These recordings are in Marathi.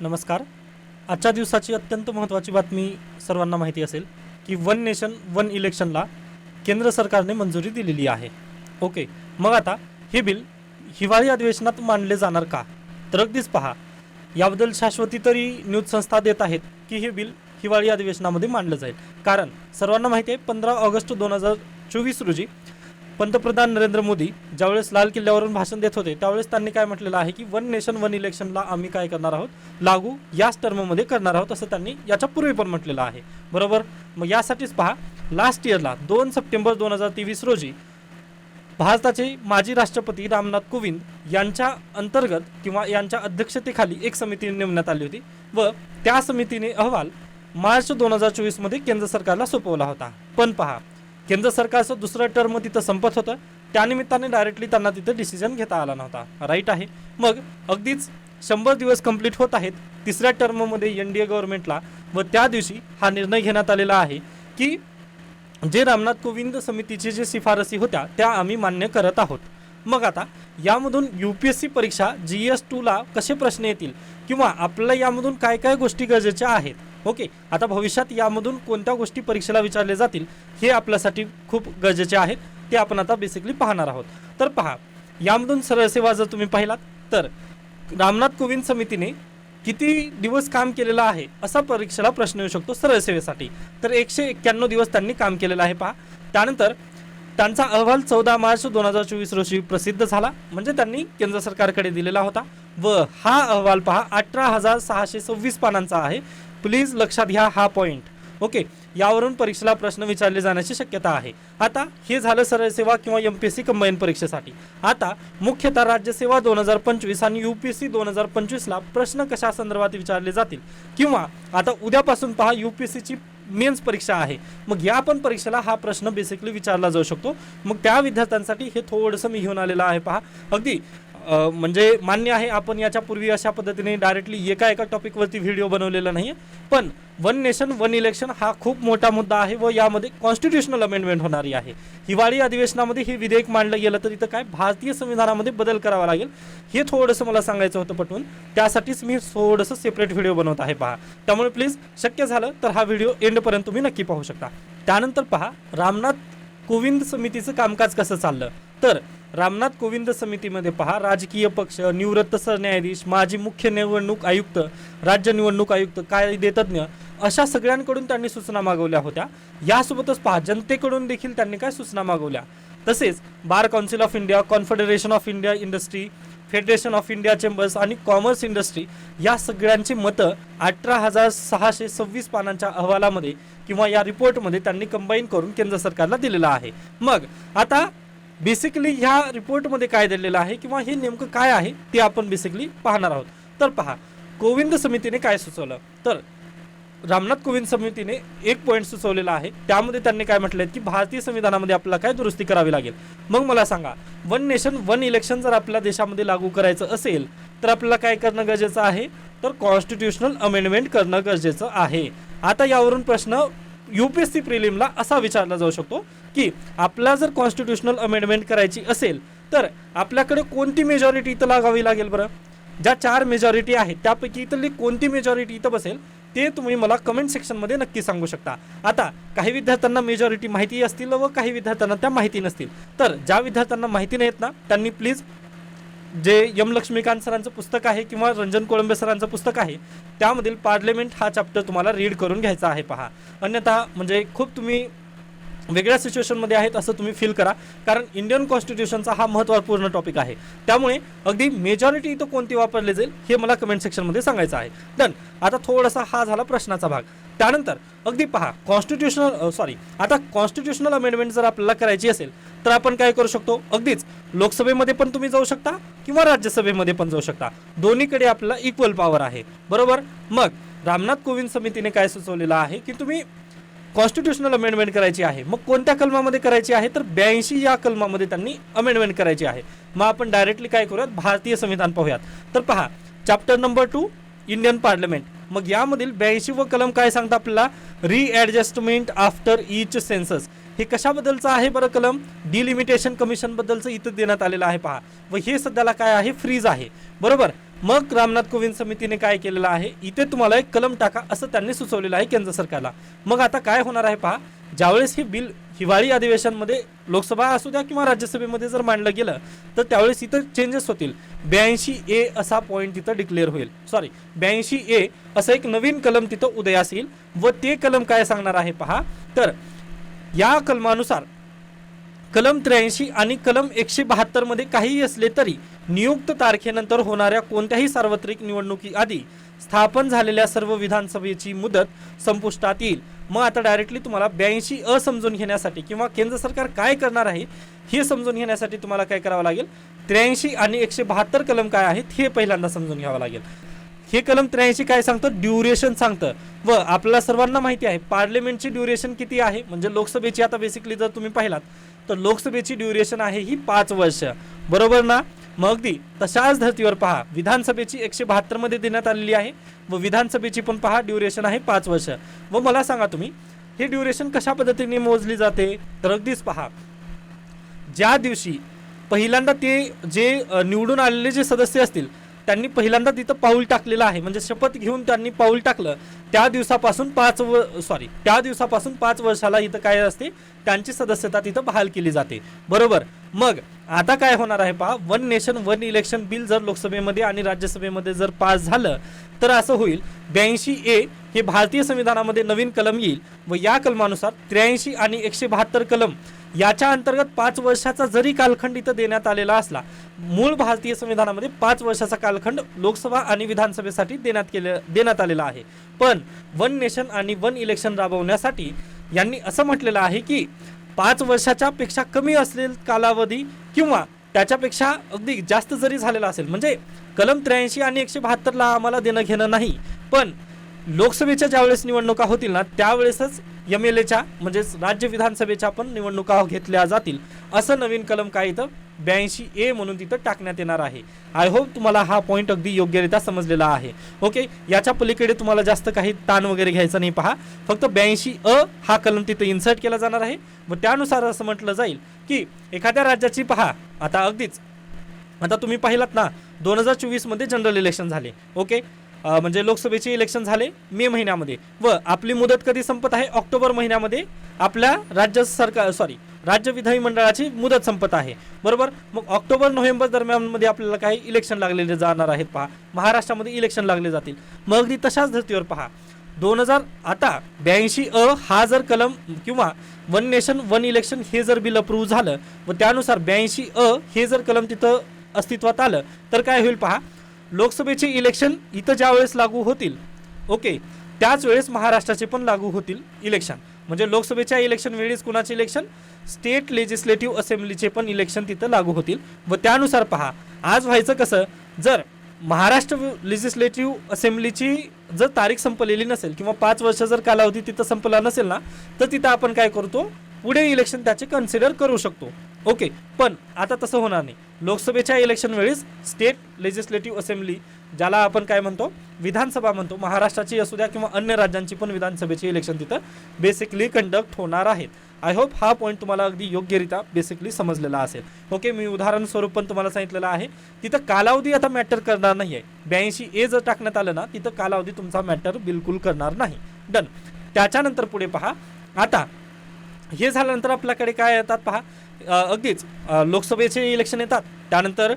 नमस्कार. आजच्या दिवसाची अत्यंत महत्त्वाची बातमी सर्वांना माहिती असेल की वन नेशन वन इलेक्शनला केंद्र सरकारने मंजुरी दिलेली आहे. ओके मग आता हे बिल हिवाळी अधिवेशनात मांडले जाणार का? तर अगदीच पहा याबद्दल शाश्वती तरी न्यूज संस्था देत आहेत की हे बिल हिवाळी अधिवेशनामध्ये मांडलं जाईल. कारण सर्वांना माहिती आहे पंधरा ऑगस्ट दोन हजार चोवीस रोजी पंतप्रधान नरेंद्र मोदी ज्यावेळेस लाल किल्ल्यावरून भाषण देत होते त्यावेळेस त्यांनी काय म्हटलेलं आहे की वन नेशन वन इलेक्शनला आम्ही काय करणार आहोत? लागू याच टर्ममध्ये करणार आहोत असं त्यांनी याच्या पूर्वी पण म्हटलेलं आहे. बरोबर? मग यासाठीच पहा लास्ट इयरला दोन सप्टेंबर दोन हजार तेवीस रोजी भारताचे माजी राष्ट्रपती रामनाथ कोविंद यांच्या अंतर्गत किंवा यांच्या अध्यक्षतेखाली एक समिती नेमण्यात आली होती व त्या समितीने अहवाल मार्च दोन हजार चोवीसमध्ये केंद्र सरकारला सोपवला होता. पण पहा केंद्र सरकारचं दुसरं टर्म तिथं संपत होतं. त्यानिमित्ताने डायरेक्टली त्यांना तिथं डिसिजन घेता आला नव्हता. राईट आहे. मग अगदीच शंभर दिवस कंप्लीट होत आहेत. तिसऱ्या टर्ममध्ये एन डी ए गव्हर्नमेंटला व त्या दिवशी हा निर्णय घेण्यात आलेला आहे की जे रामनाथ कोविंद समितीची जे शिफारसी होत्या त्या आम्ही मान्य करत आहोत. मग आता यामधून यू पी एस सी परीक्षा जी एस टूला कसे प्रश्न येतील? किंवा आपल्याला यामधून काय काय गोष्टी गरजेच्या आहेत? ओके आता भविष्यात यामधून कोणत्या गोष्टी परीक्षेला विचारले जातील हे आपल्यासाठी खूप गरजेचे आहेत ते आपण आता बेसिकली पाहणार आहोत. तर पहा यामधून सरळ सेवा जर तुम्ही पाहिलात तर रामनाथ कोविंद समितीने किती दिवस काम केलेलं आहे असा परीक्षेला प्रश्न येऊ शकतो सरळ सेवेसाठी. तर एकशे एक्क्याण्णव दिवस त्यांनी काम केलेलं आहे पहा. त्यानंतर त्यांचा अहवाल चौदा मार्च दोन हजार चोवीस रोजी प्रसिद्ध झाला म्हणजे त्यांनी केंद्र सरकारकडे दिलेला होता. व हा अहवाल पहा अठरा हजार सहाशे सव्वीस पानांचा आहे. प्लीज लक्षात घ्या हा पॉईंट ओके यावरून परीक्षेला प्रश्न विचारले जाण्याची शक्यता आहे. आता हे झालं सरळ सेवा किंवा M P S C combine परीक्षेसाठी. आता मुख्यतः राज्यसेवा दोन हजार पंचवीस आणि यू पी एस सी दोन हजार पंचवीसला प्रश्न कशा संदर्भात विचारले जातील? किंवा आता उद्यापासून पहा यू पी एस सीची मेन्स परीक्षा आहे. मग या पण परीक्षेला हा प्रश्न बेसिकली विचारला जाऊ शकतो. मग त्या विद्यार्थ्यांसाठी हे थोडंसं मी घेऊन आलेलं आहे पहा. अगदी म्हणजे मान्य आहे आपण याच्यापूर्वी अशा पद्धतीने डायरेक्टली एका एका टॉपिकवरती व्हिडिओ बनवलेला नाही पण वन नेशन वन इलेक्शन हा खूप मोठा मुद्दा आहे व यामध्ये कॉन्स्टिट्युशनल अमेंडमेंट होणारी आहे. हिवाळी अधिवेशनामध्ये हे विधेयक मांडलं गेलं तर इथं काय भारतीय संविधानामध्ये बदल करावा लागेल हे थोडंसं मला सांगायचं होतं पटवून. त्यासाठीच मी थोडंसं सेपरेट व्हिडिओ बनवत आहे पहा. त्यामुळे प्लीज शक्य झालं तर हा व्हिडिओ एंडपर्यंत तुम्ही नक्की पाहू शकता. त्यानंतर पहा रामनाथ कोविंद समितीचं कामकाज कसं चाललं? तर रामनाथ कोविंद समितीमध्ये पहा. राजकीय पक्ष निवृत्त सरन्यायाधीश माजी मुख्य निवडणूक आयुक्त राज्य निवडणूक आयुक्त कायदेतज्ञ अशा सगळ्यांकडून त्यांनी सूचना मागवल्या होत्या. यासोबतच पहा जनतेकडून देखील त्यांनी काय सूचना मागवल्या. तसेच bar council of India confederation of India industry federation of India chambers आणि कॉमर्स इंडस्ट्री या सगळ्यांची मतं अठरा हजार सहाशे सव्वीस पानांच्या अहवालामध्ये किंवा या रिपोर्टमध्ये त्यांनी कंबाईन करून केंद्र सरकारला दिलेलं आहे. मग आता बेसिकली ह्या रिपोर्टमध्ये काय दिलेलं आहे किंवा हे नेमकं काय आहे ते आपण बेसिकली पाहणार आहोत. तर पहा कोविंद समितीने काय सुचवलं? तर रामनाथ कोविंद समितीने एक पॉईंट सुचवलेला आहे. त्यामध्ये त्यांनी काय म्हटलंय की भारतीय संविधानामध्ये आपल्याला काय दुरुस्ती करावी लागेल? मग मला सांगा वन नेशन वन इलेक्शन जर आपल्या देशामध्ये लागू करायचं असेल तर आपल्याला काय करणं गरजेचं आहे? तर कॉन्स्टिट्युशनल अमेंडमेंट करणं गरजेचं आहे. आता यावरून प्रश्न यूपीएससी प्रिलिमला असा विचारला जाऊ शकतो की आपला जर कॉन्स्टिट्युशनल अमेंडमेंट करायची असेल तर आपल्याकडे कोणती मेजॉरिटी इथं लागावी लागेल बरं? ज्या चार मेजॉरिटी आहेत त्यापैकी इथली कोणती मेजॉरिटी इथं बसेल ते तुम्ही मला कमेंट सेक्शनमध्ये नक्की सांगू शकता. आता काही विद्यार्थ्यांना मेजॉरिटी माहिती असतील व काही विद्यार्थ्यांना त्या माहिती नसतील. तर ज्या विद्यार्थ्यांना माहिती नाहीत ना त्यांनी प्लीज जे यम लक्ष्मीकांत सरांचं पुस्तक आहे किंवा रंजन कोळंबे सरांचं पुस्तक आहे त्यामधील पार्लमेंट हा चॅप्टर तुम्हाला रीड करून घ्यायचा आहे पहा. अन्यथा म्हणजे खूप तुम्ही वेगळ्या सिच्युएशनमध्ये आहेत असं तुम्ही फील करा. कारण इंडियन कॉन्स्टिट्यूशनचा हा महत्त्वपूर्ण टॉपिक आहे. त्यामुळे अगदी मेजॉरिटी इथं कोणती वापरली जाईल हे मला कमेंट सेक्शनमध्ये सांगायचं आहे. डन आता थोडासा हा झाला प्रश्नाचा भाग. त्यानंतर अगदी पहा कॉन्स्टिट्युशनल सॉरी आता कॉन्स्टिट्युशनल अमेंडमेंट जर आपल्याला करायची असेल तर आपण काय करू शकतो? अगदीच लोकसभेमध्ये पण तुम्ही जाऊ शकता किंवा राज्यसभेमध्ये पण जाऊ शकता. दोन्हीकडे आपल्याला इक्वल पॉवर आहे. बरोबर? मग रामनाथ कोविंद समितीने काय सुचवलेलं आहे की तुम्ही कॉन्स्टिट्युशनल अमेंडमेंट करायची आहे. मग कोणत्या कलमामध्ये करायची आहे? तर ब्याऐंशी या कलमामध्ये त्यांनी अमेंडमेंट करायची आहे. मग आपण डायरेक्टली काय करूयात? भारतीय संविधान पाहूयात. तर पहा chapter number two Indian parliament मग यामधील ब्याऐंशी व कलम काय सांगता आपल्याला? रिॲडजस्टमेंट आफ्टर इच सेन्सस हे कशाबद्दलचं आहे बरं कलम? डिलिमिटेशन कमिशनबद्दलचं इथं देण्यात आलेलं आहे पहा. व हे सध्याला काय आहे? फ्रीज आहे. बरोबर? मग रामनाथ कोविंद समितीने काय केलेलं आहे? इथे तुम्हाला एक कलम टाका असं त्यांनी सुचवलेलं आहे केंद्र सरकारला. मग आता काय होणार आहे पहा? ज्यावेळेस हे बिल हिवाळी अधिवेशनमध्ये लोकसभा असू द्या किंवा राज्यसभेमध्ये जर मांडलं गेलं तर त्यावेळेस इथं चेंजेस होतील. ब्याऐंशी ए असा पॉईंट तिथं डिक्लेअर होईल. सॉरी ब्याऐंशी ए असं एक नवीन कलम तिथं उदयास येईल. व ते कलम काय सांगणार आहे पहा? तर या कलमानुसार कलम त्र्याऐंशी आणि कलम एकशे बहात्तरमध्ये काहीही असले तरी नियुक्त तारखेनंतर होणाऱ्या कोणत्याही सार्वत्रिक निवडणुकीआधी स्थापन झालेल्या सर्व विधानसभेची मुदत संपुष्टात येईल. मग आता डायरेक्टली तुम्हाला ब्याऐंशी अ समजून घेण्यासाठी किंवा केंद्र सरकार काय करणार आहे हे समजून घेण्यासाठी तुम्हाला काय करावं लागेल? त्र्याऐंशी आणि एकशे बहात्तर कलम काय आहेत हे पहिल्यांदा समजून घ्यावं लागेल. हे कलम त्र्याऐंशी काय सांगतं? ड्युरेशन सांगतं. व आपल्याला सर्वांना माहिती आहे पार्लिमेंटची ड्युरेशन किती आहे? म्हणजे लोकसभेची आता बेसिकली जर तुम्ही पाहिलात तर लोकसभेची ड्युरेशन आहे ही पाच वर्ष. बरोबर ना? मग अगदी तशाच धर्तीवर पहा विधानसभेची एकशे बहात्तरमध्ये देण्यात आलेली आहे व विधानसभेची पण पहा ड्युरेशन आहे पाच वर्ष. व मला सांगा तुम्ही हे ड्युरेशन कशा पद्धतीने मोजली जाते? तर अगदीच पहा. ज्या दिवशी पहिल्यांदा ते जे निवडून आलेले जे सदस्य असतील त्यांनी पहिल्यांदा तिथं पाऊल टाकलेलं आहे. म्हणजे शपथ घेऊन त्यांनी पाऊल टाकलं. त्या दिवसापासून पाच व सॉरी त्या दिवसापासून पाच वर्षाला इथं काय असते त्यांची सदस्यता तिथं बहाल केली जाते. बरोबर? मग आता काय होणार आहे पहा one nation one election bill जर लोकसभेमध्ये आणि राज्यसभेमध्ये जर पास झालं तर असं होईल ब्याऐंशी ए हे भारतीय संविधानामध्ये नवीन कलम येईल व या कलमानुसार त्र्याऐंशी आणि एकशे बहात्तर कलम याच्या अंतर्गत पाच वर्षाचा जरी कालखंड इथं देण्यात आलेला असला मूळ भारतीय संविधानामध्ये पाच वर्षाचा कालखंड लोकसभा आणि विधानसभेसाठी देण्यात केले देण्यात आलेला आहे. पण वन नेशन आणि वन इलेक्शन राबवण्यासाठी यांनी असं म्हटलेलं आहे की पाच वर्षाच्या पेक्षा कमी असलेल कालावधी किंवा त्याच्यापेक्षा अगदी जास्त जरी झालेला असेल म्हणजे कलम त्र्याऐंशी आणि एकशे बहात्तरला आम्हाला देणं घेणं नाही पण लोकसभेच्या ज्यावेळेस निवडणुका होतील ना त्यावेळेसच एम एल एच्या म्हणजेच राज्य विधानसभेच्या पण निवडणुका घेतल्या जातील असं नवीन कलम काय इथं? ब्याऐंशी ए म्हणून तिथं टाकण्यात येणार आहे. आय होप तुम्हाला हा पॉईंट अगदी योग्यरित्या समजलेला आहे. ओके याच्या पलीकडे तुम्हाला जास्त काही ताण वगैरे घ्यायचा नाही पहा. फक्त ब्याऐंशी अ हा कलम तिथं इन्सर्ट केला जाणार आहे. व त्यानुसार असं म्हटलं जाईल की एखाद्या राज्याची पहा. आता अगदीच आता तुम्ही पाहिलात ना दोन हजार चोवीसमध्ये जनरल इलेक्शन झाले. ओके म्हणजे लोकसभेचे इलेक्शन झाले मे महिन्यामध्ये. व आपली मुदत कधी संपत आहे? ऑक्टोबर महिन्यामध्ये आपल्या राज्य सरकार सॉरी राज्य विधानमंडळाची मुदत संपत आहे. बरोबर? मग ऑक्टोबर नोव्हेंबर दरम्यानमध्ये आपल्याला काही इलेक्शन लागलेले जाणार आहेत पहा. महाराष्ट्रामध्ये इलेक्शन लागले जातील. मग अगदी तशाच धर्तीवर पहा. दोन हजार आता ब्याऐंशी अ हा जर कलम किंवा वन नेशन वन इलेक्शन हे जर बिल अप्रूव्ह झालं व त्यानुसार ब्याऐंशी अ हे जर कलम तिथं अस्तित्वात आलं तर काय होईल पहा? लोकसभेचे इलेक्शन इथं ज्या वेळेस लागू होतील ओके त्याच वेळेस महाराष्ट्राचे पण लागू होतील इलेक्शन. म्हणजे लोकसभेच्या इलेक्शन वेळेस कुणाचे इलेक्शन? स्टेट लेजिस्लेटिव्ह असेंब्लीचे पण इलेक्शन तिथं लागू होतील. व त्यानुसार पहा आज व्हायचं कसं? जर महाराष्ट्र लेजिस्लेटिव्ह असेंब्लीची जर तारीख संपलेली नसेल किंवा पाच वर्ष जर कालावधी तिथं संपला नसेल ना तर तिथं आपण काय करतो? पुढे इलेक्शन त्याचे कन्सिडर करू शकतो. ओके पण आता तसं होणार नाही. लोकसभेच्या इलेक्शन वेळेस स्टेट लेजिस्लेटिव्ह असेंब्ली ज्याला आपण काय म्हणतो विधानसभा म्हणतो महाराष्ट्राची असू द्या किंवा अन्य राज्यांची पण विधानसभेचे इलेक्शन तिथं बेसिकली कंडक्ट होणार आहेत. आय होप हा पॉईंट तुम्हाला अगदी योग्यरित्या बेसिकली समजलेला असेल. ओके मी उदाहरण स्वरूप पण तुम्हाला सांगितलेलं आहे तिथं कालावधी आता मॅटर करणार नाही आहे ब्याऐंशी ए जर टाकण्यात आलं ना तिथं कालावधी तुमचा मॅटर बिलकुल करणार नाही. डन त्याच्यानंतर पुढे पहा. आता हे झाल्यानंतर आपल्याकडे काय येतात पहा? अगदीच. लोकसभेचे इलेक्शन येतात. त्यानंतर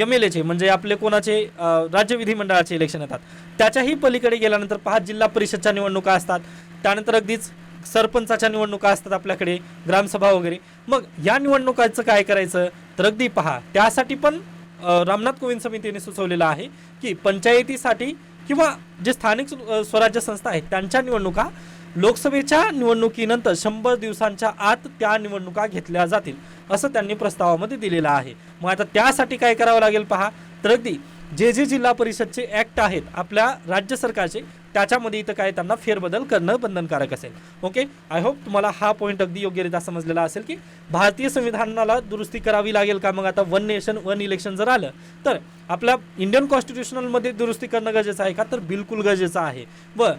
एम एल एचे म्हणजे आपले कोणाचे राज्य विधिमंडळाचे इलेक्शन येतात. त्याच्याही पलीकडे गेल्यानंतर पहा जिल्हा परिषदच्या निवडणुका असतात. त्यानंतर अगदीच सरपंचाच्या निवडणुका असतात आपल्याकडे ग्रामसभा वगैरे. मग या निवडणुकांचं काय करायचं? तर अगदी पहा त्यासाठी पण रामनाथ कोविंद समितीने सुचवलेलं आहे की पंचायतीसाठी किंवा जे स्थानिक स्वराज्य संस्था आहेत त्यांच्या निवडणुका लोकसभेच्या निवडणुकीनंतर शंभर दिवसांच्या आत त्या निवडणुका घेतल्या जातील असं त्यांनी प्रस्तावामध्ये दिलेलं आहे. मग आता त्यासाठी काय करावं लागेल पहा. तर अगदी जे जे जिल्हा परिषदचे ॲक्ट आहेत आपल्या राज्य सरकारचे त्याच्यामध्ये इथं काय त्यांना फेरबदल करणं बंधनकारक असेल. ओके आय होप तुम्हाला हा पॉईंट अगदी योग्यरित्या समजलेला असेल की भारतीय संविधानाला दुरुस्ती करावी लागेल का? मग आता वन नेशन वन इलेक्शन जर आलं तर आपल्या इंडियन कॉन्स्टिट्युशनलमध्ये दुरुस्ती करणं गरजेचं आहे का? तर बिलकुल गरजेचं आहे. व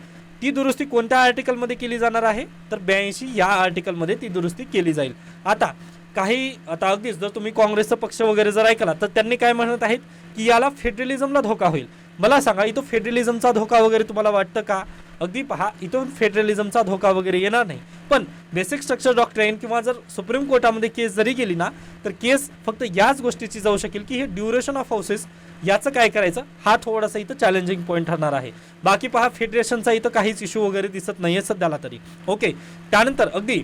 ती दुरुस्ती कोणत्या आर्टिकलमध्ये केली जाणार आहे? तर ब्याऐंशी या आर्टिकलमध्ये ती दुरुस्ती केली जाईल. आता काही आता अगदीच जर तुम्ही काँग्रेसचा पक्ष वगैरे जर ऐकला तर त्यांनी काय म्हणत आहेत? की याला फेडरलिझमला धोका होईल. मला सांगा इथं फेडरलिझमचा धोका वगैरे तुम्हाला वाटतं का? अगदी पहा इथून फेडरलिझमचा धोका वगैरे येणार नाही. पण बेसिक स्ट्रक्चर डॉक्ट्रेन किंवा जर सुप्रीम कोर्टामध्ये केस जरी गेली ना तर केस फक्त याच गोष्टीची जाऊ शकेल की हे ड्युरेशन ऑफ हाऊसेस याचं काय करायचं? हा थोडासा इथं चॅलेंजिंग पॉईंट ठरणार आहे. बाकी पहा फेडरेशनचा इथं काहीच इश्यू वगैरे दिसत नाही आहे सध्याला तरी. ओके त्यानंतर अगदी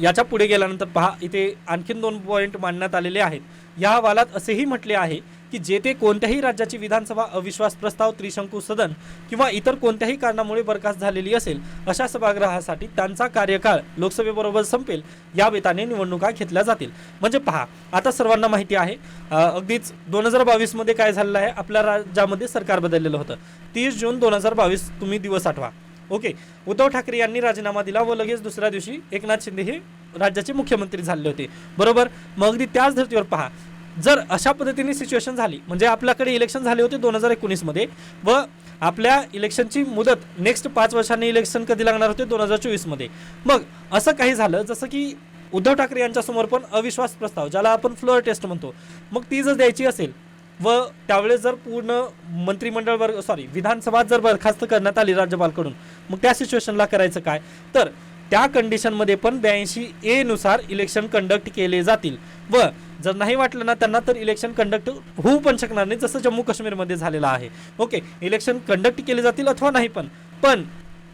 याच्यापुढे गेल्यानंतर पहा इथे आणखीन दोन पॉईंट मांडण्यात आलेले आहेत. या अहवालात असेही म्हटले आहे की जेथे कोणत्याही राज्याची विधानसभा अविश्वास प्रस्ताव त्रिशंकू सदन किंवा इतर कोणत्याही कारणामुळे बरखास्त झालेली असेल अशा सभागृहासाठी त्यांचा कार्यकाळ लोकसभेबरोबर संपेल या बेताने निवडणुका घेतल्या जातील. म्हणजे पहा आता सर्वांना माहिती आहे अगदीच दोन हजार बावीसमध्ये काय झालेलं आहे आपल्या राज्यामध्ये सरकार बदललेलं होतं. तीस जून दोन हजार बावीस तुम्ही दिवस आठवा. ओके उद्धव ठाकरे यांनी राजीनामा दिला व लगेच दुसऱ्या दिवशी एकनाथ शिंदे हे राज्याचे मुख्यमंत्री झाले होते. बरोबर? मग अगदी त्याच धर्तीवर पहा जर अशा पद्धतीने सिच्युएशन झाली म्हणजे आपल्याकडे इलेक्शन झाले होते दोन हजार एकोणीसमध्ये व आपल्या इलेक्शनची मुदत नेक्स्ट पाच वर्षांनी इलेक्शन कधी लागणार होते? दोन हजार चोवीसमध्ये मग असं काही झालं जसं की उद्धव ठाकरे यांच्यासमोर पण अविश्वास प्रस्ताव ज्याला आपण फ्लोअर टेस्ट म्हणतो. मग ती जर द्यायची असेल व त्यावेळेस जर पूर्ण मंत्रिमंडळ वर्ग सॉरी विधानसभा जर बरखास्त करण्यात आली राज्यपालकडून मग त्या सिच्युएशनला करायचं काय? तर त्या कंडिशनमध्ये पण ब्याऐंशी एनुसार इलेक्शन कंडक्ट केले जातील. व जर नाही वाटलं ना त्यांना तर इलेक्शन कंडक्ट होऊ पण शकणार नाही जसं जम्मू काश्मीरमध्ये झालेलं आहे. ओके इलेक्शन कंडक्ट केले जातील अथवा नाही पण. पण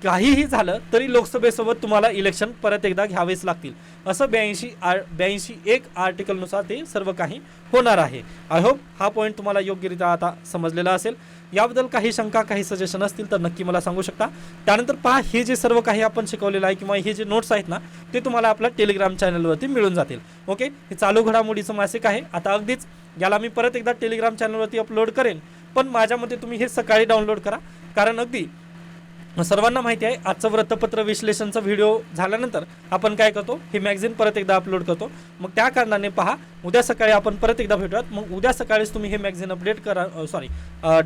काहीही झालं तरी लोकसभेसोबत तुम्हाला इलेक्शन परत एकदा घ्यावेच लागतील. असं ब्याऐंशी आर ब्याऐंशी एक आर्टिकलनुसार ते सर्व काही होणार आहे. आय होप हा पॉईंट तुम्हाला योग्यरित्या आता समजलेला असेल. याबद्दल काही शंका काही सजेशन असतील तर नक्की मला सांगू शकता. त्यानंतर पहा हे जे सर्व काही आपण शिकवलेलं आहे किंवा हे जे नोट्स आहेत ना ते तुम्हाला आपल्या टेलिग्राम चॅनलवरती मिळून जातील. ओके हे चालू घडामोडीचं मासिक आहे. आता अगदीच याला मी परत एकदा टेलिग्राम चॅनलवरती अपलोड करेन. पण माझ्या मते तुम्ही हे सकाळी डाउनलोड करा. कारण अगदी सर्वांना माहिती आहे आजचं वृत्तपत्र विश्लेषणचा व्हिडिओ झाल्यानंतर आपण काय करतो? हे मॅगझिन परत एकदा अपलोड करतो. मग त्या कारणाने पहा उद्या सकाळी आपण परत एकदा भेटूयात. मग उद्या सकाळीच तुम्ही हे मॅगझिन अपडेट करा सॉरी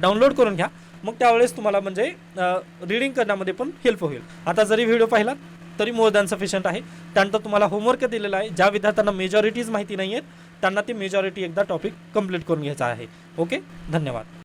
डाउनलोड करून घ्या. मग त्यावेळेस तुम्हाला म्हणजे रीडिंग करण्यामध्ये पण हेल्प होईल. आता जरी व्हिडिओ पाहिला तरी मोर दॅन सफिशियंट आहे. त्यानंतर तुम्हाला होमवर्क दिलेला आहे. ज्या विद्यार्थ्यांना मेजॉरिटीज माहिती नाही आहेत त्यांना ती मेजॉरिटी एकदा टॉपिक कंप्लीट करून घ्यायचा आहे. ओके धन्यवाद.